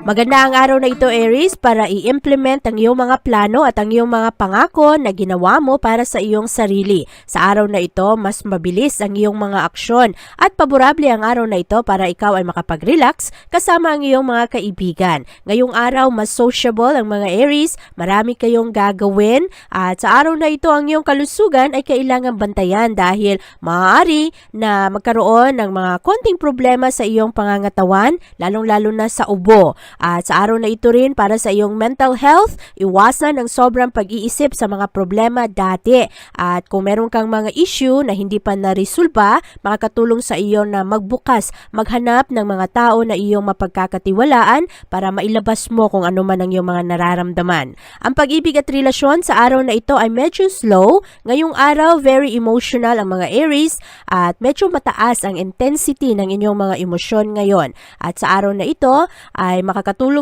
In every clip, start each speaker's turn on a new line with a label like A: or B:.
A: Maganda ang araw na ito, Aries, para i-implement ang iyong mga plano at ang iyong mga pangako na ginawa mo para sa iyong sarili. Sa araw na ito, mas mabilis ang iyong mga aksyon at paborable ang araw na ito para ikaw ay makapag-relax kasama ang iyong mga kaibigan. Ngayong araw, mas sociable ang mga Aries, marami kayong gagawin at sa araw na ito, ang iyong kalusugan ay kailangan bantayan dahil maaari na magkaroon ng mga konting problema sa iyong pangangatawan, lalong-lalo na sa ubo. At sa araw na ito rin para sa iyong mental health, iwasan ang sobrang pag-iisip sa mga problema dati. At kung meron kang mga issue na hindi pa naresolba, makakatulong sa iyo na magbukas, maghanap ng mga tao na iyong mapagkakatiwalaan para mailabas mo kung ano man ang iyong mga nararamdaman. Ang pag-ibig at relasyon sa araw na ito ay medyo slow. Ngayong araw, very emotional ang mga Aries at medyo mataas ang intensity ng inyong mga emosyon ngayon. At sa araw na ito ay makakatulong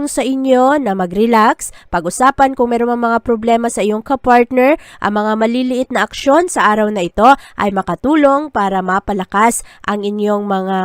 A: sa inyo na mag-relax, pag-usapan kung meron mang mga problema sa iyong kapartner, ang mga maliliit na aksyon sa araw na ito ay makatulong para mapalakas ang inyong mga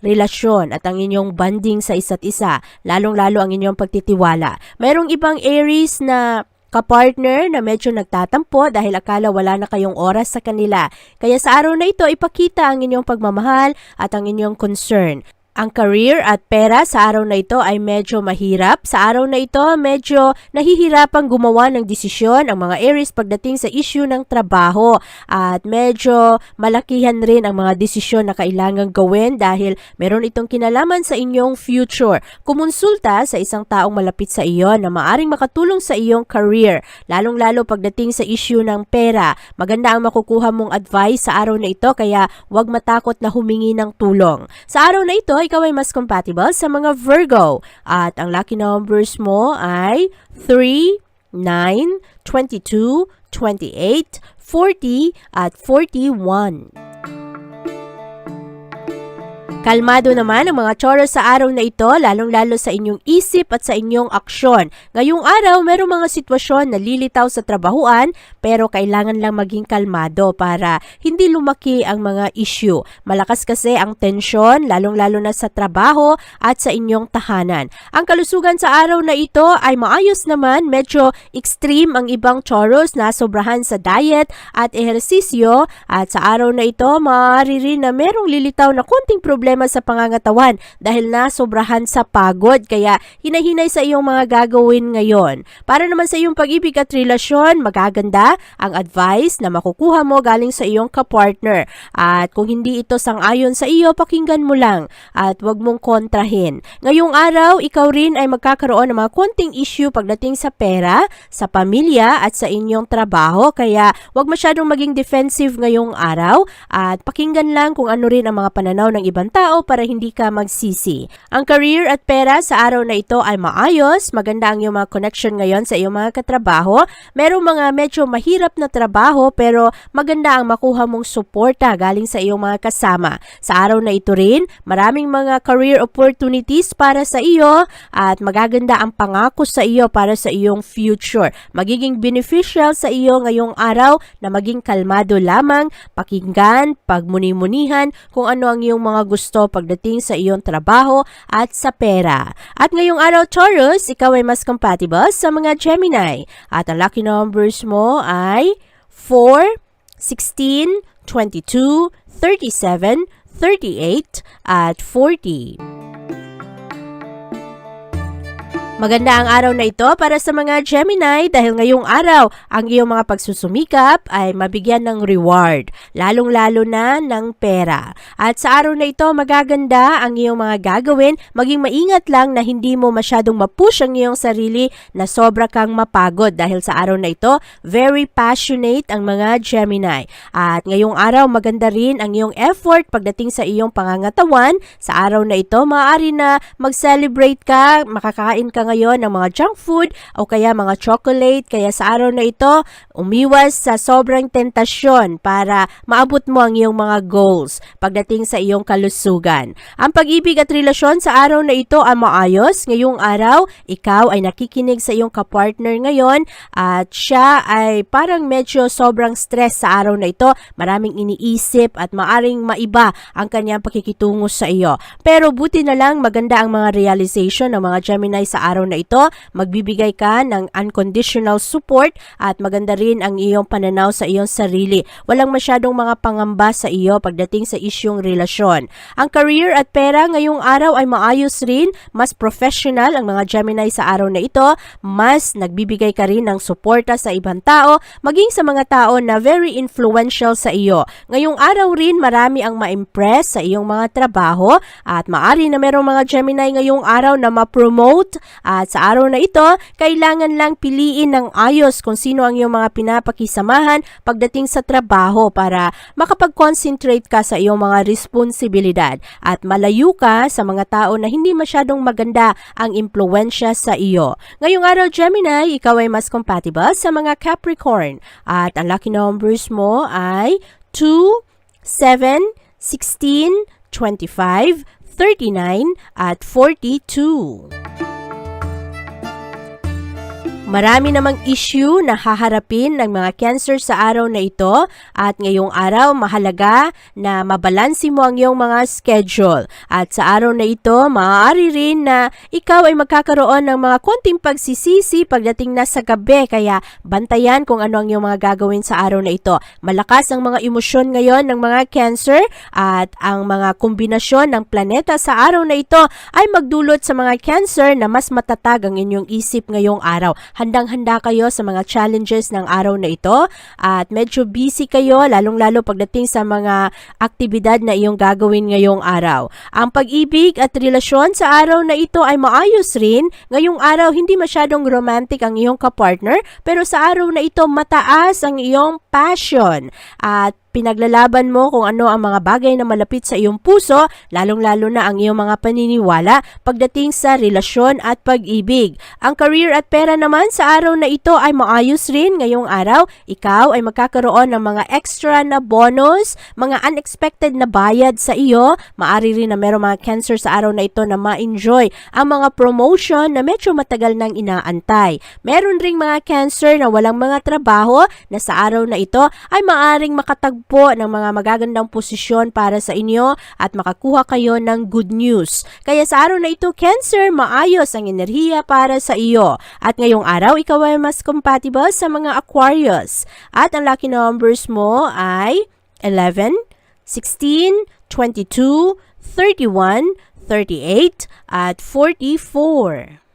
A: relasyon at ang inyong bonding sa isa't isa, lalong-lalo ang inyong pagtitiwala. Merong ibang Aries na kapartner na medyo nagtatampo dahil akala wala na kayong oras sa kanila. Kaya sa araw na ito, ipakita ang inyong pagmamahal at ang inyong concern. Ang career at pera sa araw na ito ay medyo mahirap. Sa araw na ito, medyo nahihirapang gumawa ng desisyon ang mga Aries pagdating sa issue ng trabaho. At medyo malakihan rin ang mga desisyon na kailangang gawin dahil meron itong kinalaman sa inyong future. Kumonsulta sa isang taong malapit sa iyo na maaring makatulong sa iyong career, lalong-lalo pagdating sa issue ng pera. Maganda ang makukuha mong advice sa araw na ito kaya huwag matakot na humingi ng tulong. Sa araw na ito, ikaw ay mas compatible sa mga Virgo. At ang lucky numbers mo ay 3, 9, 22, 28, 40 at 41. Kalmado naman ang mga Taurus sa araw na ito, lalong-lalo sa inyong isip at sa inyong aksyon. Ngayong araw, merong mga sitwasyon na lilitaw sa trabahuan, pero kailangan lang maging kalmado para hindi lumaki ang mga issue. Malakas kasi ang tensyon, lalong-lalo na sa trabaho at sa inyong tahanan. Ang kalusugan sa araw na ito ay maayos naman, medyo extreme ang ibang Taurus na sobrahan sa diet at ehersisyo at sa araw na ito, maaari rin na merong lilitaw na konting problema sa pangangatawan dahil nasobrahan sa pagod kaya hinahinay sa iyong mga gagawin ngayon. Para naman sa iyong pag-ibig at relasyon, magaganda ang advice na makukuha mo galing sa iyong kapartner. At kung hindi ito sang-ayon sa iyo, pakinggan mo lang at wag mong kontrahin. Ngayong araw, ikaw rin ay magkakaroon ng mga konting issue pagdating sa pera, sa pamilya at sa inyong trabaho kaya wag masyadong maging defensive ngayong araw at pakinggan lang kung ano rin ang mga pananaw ng ibang tao para hindi ka magsisi. Ang career at pera sa araw na ito ay maayos, maganda ang iyong mga connection ngayon sa iyong mga katrabaho. Merong mga medyo mahirap na trabaho pero maganda ang makuha mong suporta galing sa iyong mga kasama. Sa araw na ito rin, maraming mga career opportunities para sa iyo at magaganda ang pangako sa iyo para sa iyong future. Magiging beneficial sa iyo ngayong araw na maging kalmado lamang, pakinggan, pagmuni-munihan kung ano ang iyong mga gusto pagdating sa iyong trabaho at sa pera. At ngayong araw Taurus, ikaw ay mas compatible sa mga Gemini. At ang lucky numbers mo ay 4, 16, 22, 37, 38, at 40. Maganda ang araw na ito para sa mga Gemini dahil ngayong araw ang iyong mga pagsusumikap ay mabigyan ng reward, lalong-lalo na ng pera. At sa araw na ito magaganda ang iyong mga gagawin, maging maingat lang na hindi mo masyadong mapush ang iyong sarili na sobra kang mapagod dahil sa araw na ito very passionate ang mga Gemini. At ngayong araw maganda rin ang iyong effort pagdating sa iyong pangangatawan. Sa araw na ito maaari na mag-celebrate ka, makakain ka ngayon ng mga junk food o kaya mga chocolate. Kaya sa araw na ito, umiwas sa sobrang tentasyon para maabot mo ang iyong mga goals pagdating sa iyong kalusugan. Ang pag-ibig at relasyon sa araw na ito ay maayos. Ngayong araw, ikaw ay nakikinig sa iyong kapartner ngayon at siya ay parang medyo sobrang stress sa araw na ito. Maraming iniisip at maaring maiba ang kanyang pakikitungo sa iyo. Pero buti na lang maganda ang mga realization ng mga Gemini sa araw na ito. Magbibigay ka ng unconditional support at maganda rin ang iyong pananaw sa iyong sarili. Walang masyadong mga pangamba sa iyo pagdating sa isyong relasyon. Ang career at pera ngayong araw ay maayos rin, mas professional ang mga Gemini sa araw na ito, mas nagbibigay ka rin ng suporta sa ibang tao, maging sa mga tao na very influential sa iyo. Ngayong araw rin marami ang ma-impress sa iyong mga trabaho at maari na merong mga Gemini ngayong araw na ma-promote at sa araw na ito, kailangan lang piliin ng ayos kung sino ang iyong mga pinapakisamahan pagdating sa trabaho para makapag-concentrate ka sa iyong mga responsibilidad at malayo ka sa mga tao na hindi masyadong maganda ang impluensya sa iyo. Ngayong araw Gemini, ikaw ay mas compatible sa mga Capricorn at ang lucky numbers mo ay 2, 7, 16, 25, 39 at 42. Marami namang issue na haharapin ng mga cancer sa araw na ito at ngayong araw mahalaga na mabalansi mo ang iyong mga schedule. At sa araw na ito, maaari rin na ikaw ay magkakaroon ng mga konting pagsisisi pagdating na sa gabi kaya bantayan kung ano ang iyong mga gagawin sa araw na ito. Malakas ang mga emosyon ngayon ng mga cancer at ang mga kombinasyon ng planeta sa araw na ito ay magdulot sa mga cancer na mas matatag ang inyong isip ngayong araw handang-handa kayo sa mga challenges ng araw na ito at medyo busy kayo lalong-lalo pagdating sa mga aktibidad na iyong gagawin ngayong araw. Ang pag-ibig at relasyon sa araw na ito ay maayos rin. Ngayong araw hindi masyadong romantic ang iyong kapartner pero sa araw na ito mataas ang iyong passion at pinaglalaban mo kung ano ang mga bagay na malapit sa iyong puso, lalong-lalo na ang iyong mga paniniwala pagdating sa relasyon at pag-ibig. Ang career at pera naman sa araw na ito ay maayos rin ngayong araw. Ikaw ay magkakaroon ng mga extra na bonus, mga unexpected na bayad sa iyo. Maari rin na meron mga cancer sa araw na ito na ma-enjoy ang mga promotion na medyo matagal nang inaantay. Meron ring mga cancer na walang mga trabaho na sa araw na ito ay maaring po ng mga magagandang posisyon para sa inyo at makakuha kayo ng good news. Kaya sa araw na ito, Cancer, maayos ang enerhiya para sa iyo. At ngayong araw, ikaw ay mas compatible sa mga Aquarius. At ang lucky numbers mo ay 11, 16, 22, 31, 38, at 44.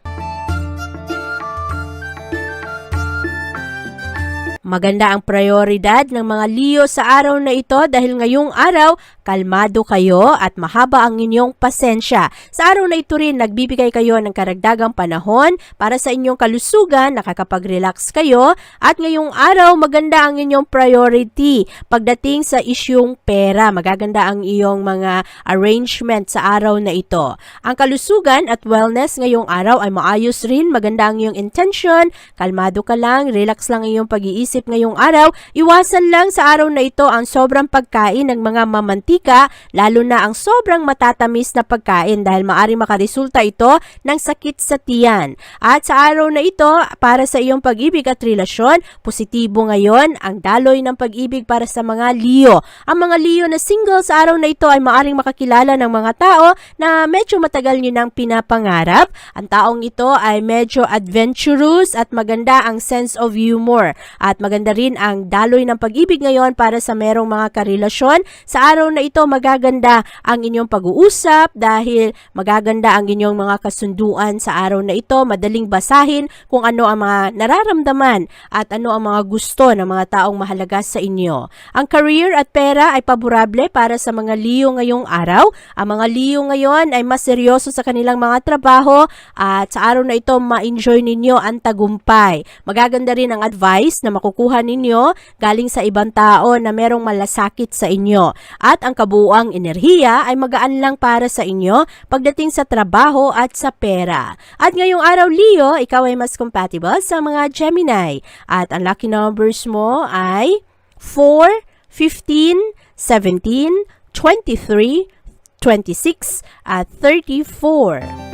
A: Maganda ang prioridad ng mga Leo sa araw na ito dahil ngayong araw, kalmado kayo at mahaba ang inyong pasensya. Sa araw na ito rin, nagbibigay kayo ng karagdagang panahon para sa inyong kalusugan, nakakapag-relax kayo at ngayong araw, maganda ang inyong priority pagdating sa isyong pera. Magaganda ang iyong mga arrangement sa araw na ito. Ang kalusugan at wellness ngayong araw ay maayos rin, maganda ang iyong intention, kalmado ka lang, relax lang ang iyong pag-iisip ngayong araw, iwasan lang sa araw na ito ang sobrang pagkain ng mga mamantika, lalo na ang sobrang matatamis na pagkain dahil maari makaresulta ito ng sakit sa tiyan. At sa araw na ito, para sa iyong pag-ibig at relasyon, positibo ngayon ang daloy ng pag-ibig para sa mga Leo. Ang mga Leo na single sa araw na ito ay maaring makakilala ng mga tao na medyo matagal nyo nang pinapangarap. Ang taong ito ay medyo adventurous at maganda ang sense of humor at maganda rin ang daloy ng pag-ibig ngayon para sa merong mga karelasyon. Sa araw na ito, magaganda ang inyong pag-uusap dahil magaganda ang inyong mga kasunduan sa araw na ito. Madaling basahin kung ano ang mga nararamdaman at ano ang mga gusto ng mga taong mahalaga sa inyo. Ang career at pera ay paborable para sa mga Leo ngayong araw. Ang mga Leo ngayon ay mas seryoso sa kanilang mga trabaho at sa araw na ito ma-enjoy ninyo ang tagumpay. Magaganda rin ang advice na makukuha ninyo galing sa ibang tao na merong malasakit sa inyo. At ang kabuuang enerhiya ay magaan lang para sa inyo pagdating sa trabaho at sa pera. At ngayong araw Leo, ikaw ay mas compatible sa mga Gemini. At ang lucky numbers mo ay 4, 15, 17, 23, 26, at 34.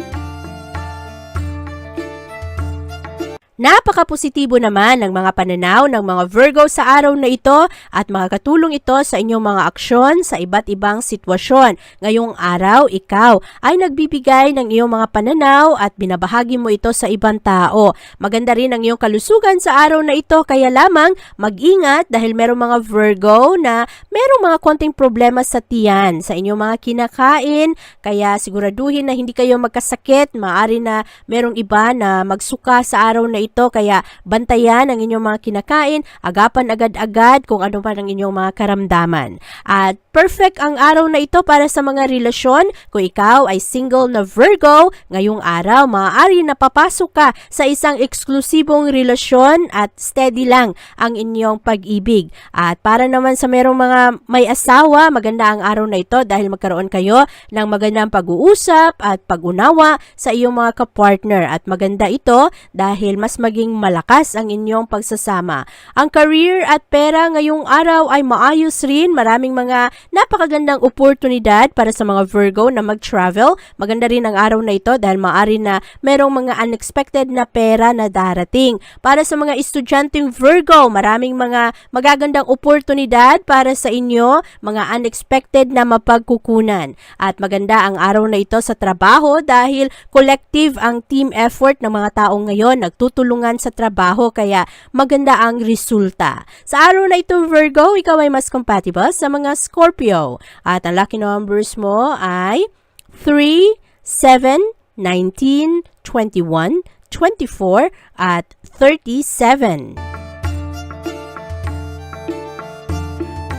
A: Napaka-positibo naman ng mga pananaw ng mga Virgo sa araw na ito at makakatulong ito sa inyong mga aksyon sa iba't ibang sitwasyon. Ngayong araw, ikaw ay nagbibigay ng iyong mga pananaw at binabahagi mo ito sa ibang tao. Maganda rin ang iyong kalusugan sa araw na ito kaya lamang mag-ingat dahil merong mga Virgo na merong mga konting problema sa tiyan, sa inyong mga kinakain, kaya siguraduhin na hindi kayo magkasakit, maaari na merong iba na magsuka sa araw na ito kaya bantayan ang inyong mga kinakain, agapan agad-agad kung ano man ang inyong mga karamdaman. At perfect ang araw na ito para sa mga relasyon. Kung ikaw ay single na Virgo, ngayong araw maaari na papasok ka sa isang eksklusibong relasyon at steady lang ang inyong pag-ibig. At para naman sa merong mga may asawa, maganda ang araw na ito dahil magkaroon kayo ng magandang pag-uusap at pag-unawa sa iyong mga kapartner. At maganda ito dahil mas maging malakas ang inyong pagsasama. Ang career at pera ngayong araw ay maayos rin. Maraming mga napakagandang oportunidad para sa mga Virgo na mag-travel. Maganda rin ang araw na ito dahil maaari na merong mga unexpected na pera na darating. Para sa mga estudyanteng Virgo, maraming mga magagandang oportunidad para sa inyo, mga unexpected na mapagkukunan. At maganda ang araw na ito sa trabaho dahil collective ang team effort ng mga taong ngayon nagtutulungan sa trabaho kaya maganda ang resulta. Sa araw na ito Virgo, ikaw ay mas compatible sa mga Scorpio. At ang lucky numbers mo ay 3, 7, 19, 21, 24, at 37.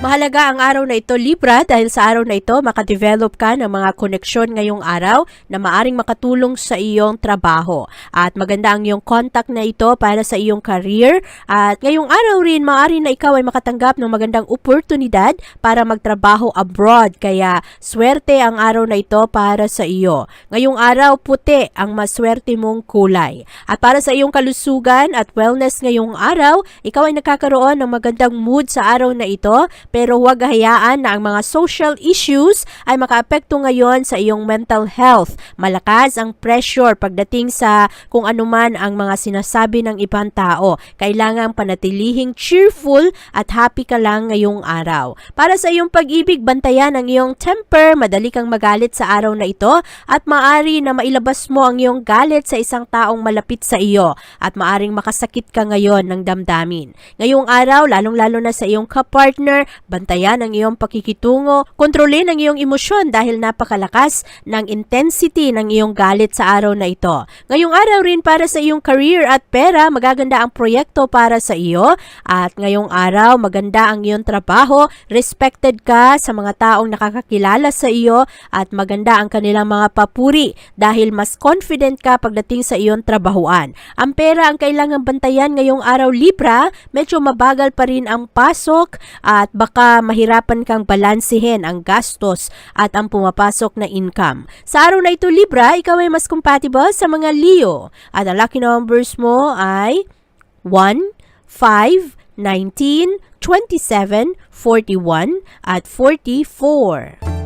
A: Mahalaga ang araw na ito Libra dahil sa araw na ito makadevelop ka ng mga koneksyon ngayong araw na maaring makatulong sa iyong trabaho. At maganda ang iyong contact na ito para sa iyong career at ngayong araw rin maaari na ikaw ay makatanggap ng magandang oportunidad para magtrabaho abroad kaya swerte ang araw na ito para sa iyo. Ngayong araw puti ang maswerte mong kulay. At para sa iyong kalusugan at wellness ngayong araw, ikaw ay nakakaroon ng magandang mood sa araw na ito pero huwag hayaan na ang mga social issues ay makaapekto ngayon sa iyong mental health. Malakas ang pressure pagdating sa kung anuman ang mga sinasabi ng ibang tao. Kailangan panatilihing cheerful at happy ka lang ngayong araw. Para sa iyong pag-ibig, bantayan ang iyong temper, madali kang magalit sa araw na ito at maari na mailabas mo ang iyong galit sa isang taong malapit sa iyo at maaring makasakit ka ngayon ng damdamin. Ngayong araw, lalong-lalo na sa iyong kapartner, Bantayan ang iyong pakikitungo, kontrolin ang iyong emosyon dahil napakalakas ng intensity ng iyong galit sa araw na ito. Ngayong araw rin para sa iyong career at pera, magaganda ang proyekto para sa iyo at ngayong araw maganda ang iyong trabaho, respected ka sa mga taong nakakakilala sa iyo at maganda ang kanilang mga papuri dahil mas confident ka pagdating sa iyong trabahuan. Ang pera ang kailangang bantayan ngayong araw Libra, medyo mabagal pa rin ang pasok at baka mahirapan kang balansehin ang gastos at ang pumapasok na income. Sa araw na ito Libra, ikaw ay mas compatible sa mga Leo at ang lucky numbers mo ay 1, 5, 19, 27, 41 at 44.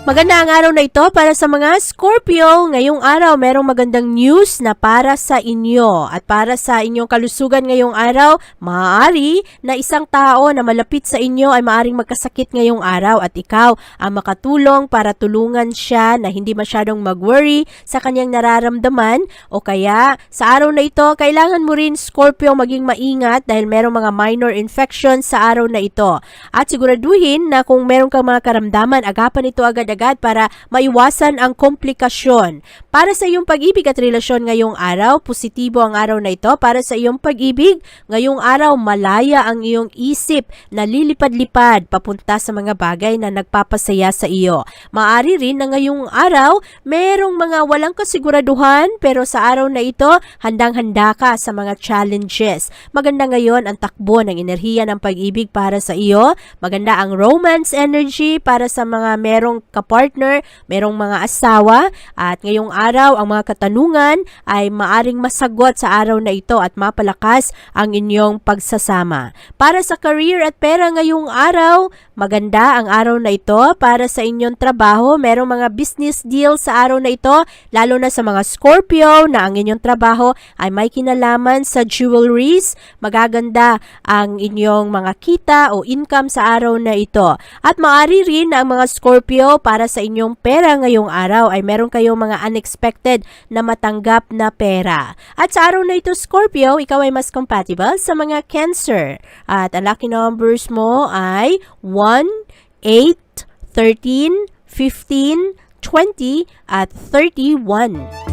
A: Maganda ang araw na ito para sa mga Scorpio. Ngayong araw, merong magandang news na para sa inyo. At para sa inyong kalusugan ngayong araw, maaari na isang tao na malapit sa inyo ay maaring magkasakit ngayong araw at ikaw ang makatulong para tulungan siya na hindi masyadong mag-worry sa kanyang nararamdaman o kaya sa araw na ito, kailangan mo rin Scorpio maging maingat dahil merong mga minor infections sa araw na ito. At siguraduhin na kung meron kang mga karamdaman, agapan ito agad-agad para maiwasan ang komplikasyon. Para sa iyong pag-ibig at relasyon ngayong araw, positibo ang araw na ito. Para sa iyong pag-ibig, ngayong araw malaya ang iyong isip na lilipad-lipad papunta sa mga bagay na nagpapasaya sa iyo. Maari rin na ngayong araw, merong mga walang kasiguraduhan pero sa araw na ito, handang-handa ka sa mga challenges. Maganda ngayon ang takbo ng enerhiya ng pag-ibig para sa iyo. Maganda ang romance energy para sa mga merong kapartner, merong mga asawa. At ngayong araw, ang mga katanungan ay maaring masagot sa araw na ito at mapalakas ang inyong pagsasama. Para sa career at pera ngayong araw, maganda ang araw na ito para sa inyong trabaho. Merong mga business deal sa araw na ito, lalo na sa mga Scorpio na ang inyong trabaho ay may kinalaman sa jewelries. Magaganda ang inyong mga kita o income sa araw na ito. At maaari rin na ang mga Scorpio para sa inyong pera ngayong araw ay meron kayong mga unexpected na matanggap na pera. At sa araw na ito Scorpio, ikaw ay mas compatible sa mga Cancer. At ang lucky numbers mo ay 1, 8, 13, 15, 20 at 31.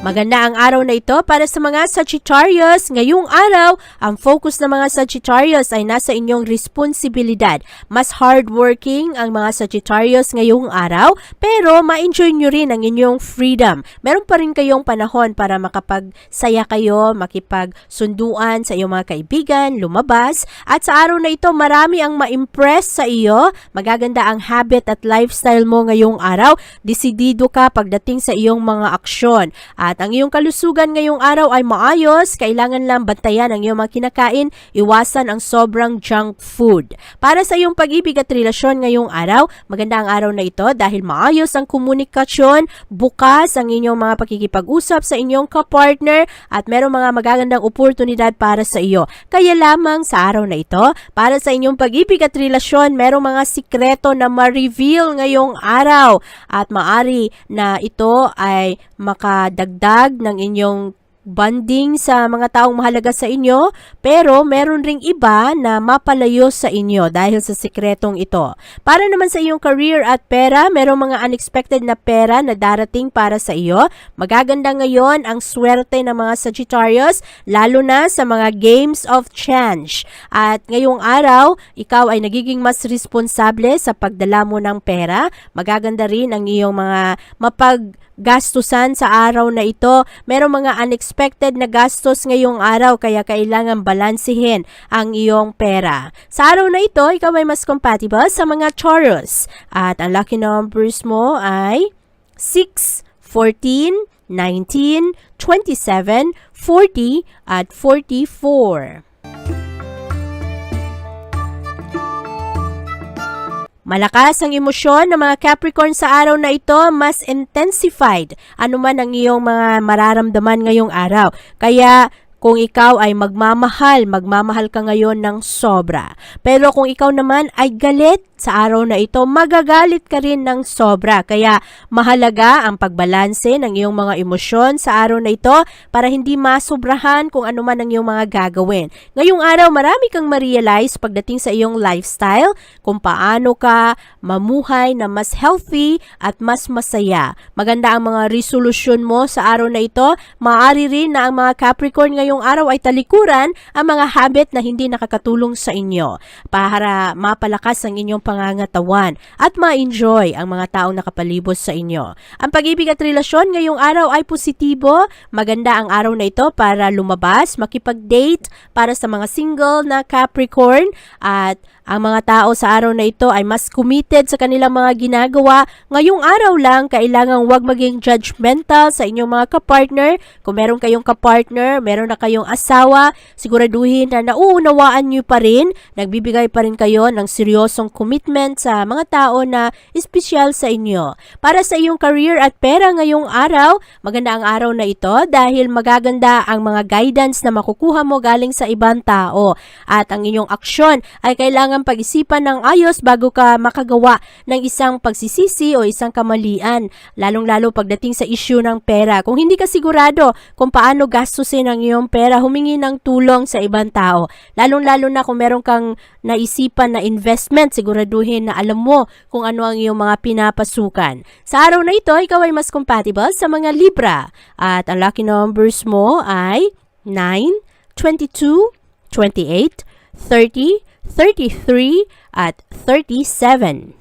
A: Maganda ang araw na ito para sa mga Sagittarius. Ngayong araw, ang focus ng mga Sagittarius ay nasa inyong responsibilidad. Mas hardworking ang mga Sagittarius ngayong araw, pero ma-enjoy nyo rin ang inyong freedom. Meron pa rin kayong panahon para makapagsaya kayo, makipagsunduan sa iyong mga kaibigan, lumabas. At sa araw na ito, marami ang ma-impress sa iyo. Magaganda ang habit at lifestyle mo ngayong araw. Desidido ka pagdating sa iyong mga aksyon. At ang iyong kalusugan ngayong araw ay maayos, kailangan lang bantayan ang iyong mga kinakain, iwasan ang sobrang junk food. Para sa iyong pag-ibig at relasyon ngayong araw, maganda ang araw na ito dahil maayos ang komunikasyon, bukas ang inyong mga pakikipag-usap sa inyong kapartner at merong mga magagandang oportunidad para sa iyo. Kaya lamang sa araw na ito, para sa inyong pag-ibig at relasyon, merong mga sikreto na ma-reveal ngayong araw at maari na ito ay makadagdag ng inyong bonding sa mga taong mahalaga sa inyo, pero meron ring iba na mapalayo sa inyo dahil sa sikretong ito. Para naman sa iyong career at pera, merong mga unexpected na pera na darating para sa iyo. Magaganda ngayon ang swerte ng mga Sagittarius, lalo na sa mga games of chance. At ngayong araw, ikaw ay nagiging mas responsable sa pagdala mo ng pera. Magaganda rin ang iyong mga mapag gastusan sa araw na ito. Merong mga unexpected na gastos ngayong araw kaya kailangan balansihin ang iyong pera. Sa araw na ito, ikaw ay mas compatible sa mga Taurus. At ang lucky numbers mo ay 6, 14, 19, 27, 40 at 44. Malakas ang emosyon ng mga Capricorn sa araw na ito, mas intensified anuman ang iyong mga mararamdaman ngayong araw. Kaya kung ikaw ay magmamahal, magmamahal ka ngayon ng sobra. Pero kung ikaw naman ay galit sa araw na ito, magagalit ka rin ng sobra. Kaya mahalaga ang pagbalanse ng iyong mga emosyon sa araw na ito para hindi masobrahan kung ano man ang iyong mga gagawin. Ngayong araw, marami kang ma-realize pagdating sa iyong lifestyle kung paano ka mamuhay na mas healthy at mas masaya. Maganda ang mga resolution mo sa araw na ito. Maaari rin na ang mga Capricorn ngayong araw ay talikuran ang mga habit na hindi nakakatulong sa inyo para mapalakas ang inyong pangangatawan at ma-enjoy ang mga taong nakapalibot sa inyo. Ang pag-ibig at relasyon ngayong araw ay positibo. Maganda ang araw na ito para lumabas, makipag-date para sa mga single na Capricorn at ang mga tao sa araw na ito ay mas committed sa kanilang mga ginagawa. Ngayong araw lang, kailangan wag maging judgmental sa inyong mga kapartner. Kung meron kayong kapartner, meron na kayong asawa, siguraduhin na nauunawaan nyo pa rin, nagbibigay pa rin kayo ng seryosong commitment sa mga tao na espesyal sa inyo. Para sa iyong career at pera ngayong araw, maganda ang araw na ito dahil magaganda ang mga guidance na makukuha mo galing sa ibang tao. At ang inyong aksyon ay kailangan pag-isipan ng ayos bago ka makagawa ng isang pagsisisi o isang kamalian, lalong-lalo pagdating sa issue ng pera. Kung hindi ka sigurado kung paano gastusin ang iyong pera, humingi ng tulong sa ibang tao. Lalong-lalo na kung meron kang naisipan na investment, siguraduhin na alam mo kung ano ang iyong mga pinapasukan. Sa araw na ito, ikaw ay mas compatible sa mga Libra. At ang lucky numbers mo ay 9, 22, 28, 30, 33, at 37.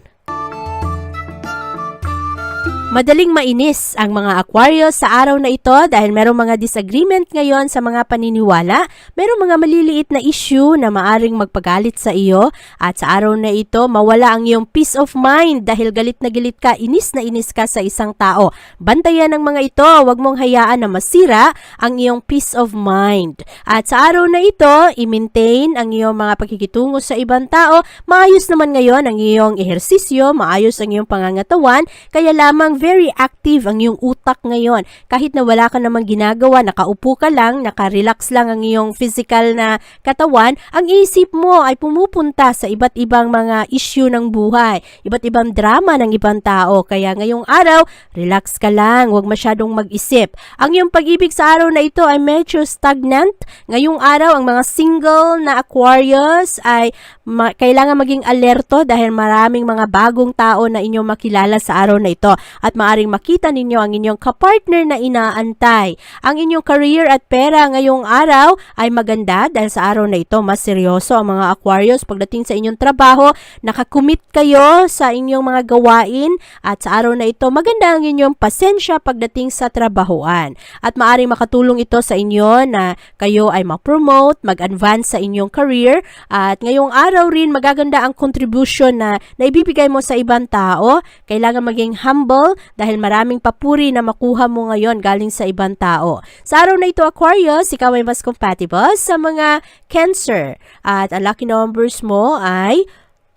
A: Madaling mainis ang mga Aquarius sa araw na ito dahil merong mga disagreement ngayon sa mga paniniwala, merong mga maliliit na issue na maaring magpagalit sa iyo. At sa araw na ito mawala ang iyong peace of mind dahil galit na galit ka, inis na inis ka sa isang tao. Bantayan ng mga ito, huwag mong hayaan na masira ang iyong peace of mind. At sa araw na ito, i-maintain ang iyong mga pagkikitungo sa ibang tao, maayos naman ngayon ang iyong ehersisyo, maayos ang iyong pangangatawan, kaya lamang very active ang iyong utak ngayon. Kahit na wala ka namang ginagawa, nakaupo ka lang, nakarelax lang ang iyong physical na katawan, ang isip mo ay pumupunta sa iba't ibang mga issue ng buhay, iba't ibang drama ng ibang tao. Kaya ngayong araw, relax ka lang, huwag masyadong mag-isip. Ang iyong pag-ibig sa araw na ito ay medyo stagnant. Ngayong araw, ang mga single na Aquarius ay ma- kailangan maging alerto dahil maraming mga bagong tao na inyong makilala sa araw na ito maaring makita ninyo ang inyong kapartner na inaantay. Ang inyong career at pera ngayong araw ay maganda dahil sa araw na ito mas seryoso ang mga Aquarius pagdating sa inyong trabaho, nakakumit kayo sa inyong mga gawain at sa araw na ito maganda ang inyong pasensya pagdating sa trabahoan. At maaring makatulong ito sa inyo na kayo ay ma-promote, mag-advance sa inyong career at ngayong araw rin magaganda ang contribution na naibibigay mo sa ibang tao. Kailangan maging humble dahil maraming papuri na makuha mo ngayon galing sa ibang tao. Sa araw na ito Aquarius, ikaw ay mas compatible sa mga Cancer at ang lucky numbers mo ay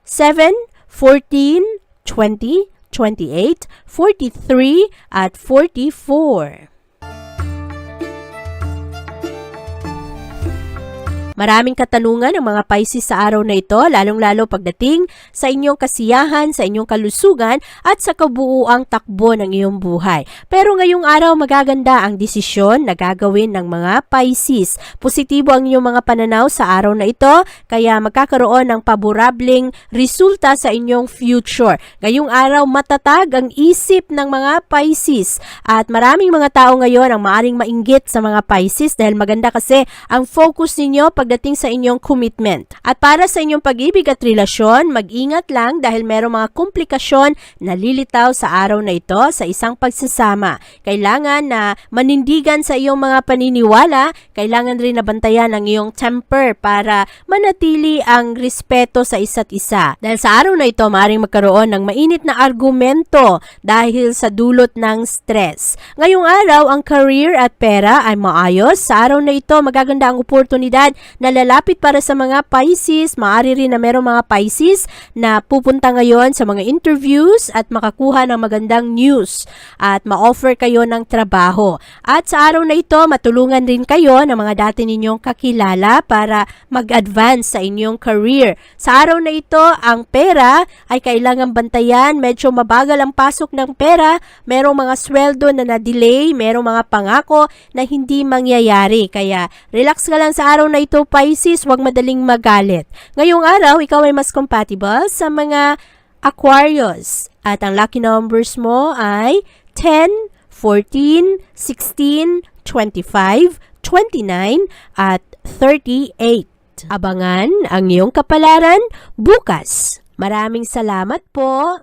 A: 7, 14, 20, 28, 43 at 44. Maraming katanungan ang mga Pisces sa araw na ito, lalong-lalo pagdating sa inyong kasiyahan, sa inyong kalusugan at sa kabuuang takbo ng iyong buhay. Pero ngayong araw magaganda ang desisyon na gagawin ng mga Pisces. Positibo ang inyong mga pananaw sa araw na ito, kaya magkakaroon ng paborableng resulta sa inyong future. Ngayong araw matatag ang isip ng mga Pisces at maraming mga tao ngayon ang maaring mainggit sa mga Pisces dahil maganda kasi ang focus ninyo pagdating sa inyong commitment. At para sa inyong pag-ibig at relasyon, mag-ingat lang dahil merong mga komplikasyon na lilitaw sa araw na ito sa isang pagsasama. Kailangan na manindigan sa iyong mga paniniwala, kailangan rin nabantayan ang iyong temper para manatili ang respeto sa isa't isa. Dahil sa araw na ito, maaaring magkaroon ng mainit na argumento dahil sa dulot ng stress. Ngayong araw, ang career at pera ay maayos. Sa araw na ito, magaganda ang oportunidad na lalapit para sa mga Pisces. Maari rin na merong mga Pisces na pupunta ngayon sa mga interviews at makakuha ng magandang news at ma-offer kayo ng trabaho. At sa araw na ito, matulungan rin kayo ng mga dati ninyong kakilala para mag-advance sa inyong career. Sa araw na ito, ang pera ay kailangan bantayan. Medyo mabagal ang pasok ng pera. Merong mga sweldo na na-delay, merong mga pangako na hindi mangyayari. Kaya relax ka lang sa araw na ito, Pisces, huwag madaling magalit. Ngayong araw, ikaw ay mas compatible sa mga Aquarius. At ang lucky numbers mo ay 10, 14, 16, 25, 29, at 38. Abangan ang iyong kapalaran bukas. Maraming salamat po.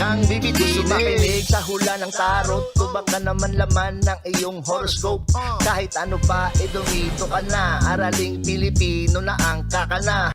B: kang bibitinin makinig sa hula ng tarot? Tubak ka naman laman ng iyong horoscope. Kahit ano pa, eh dumito ka na. Araling Pilipino na ang kakana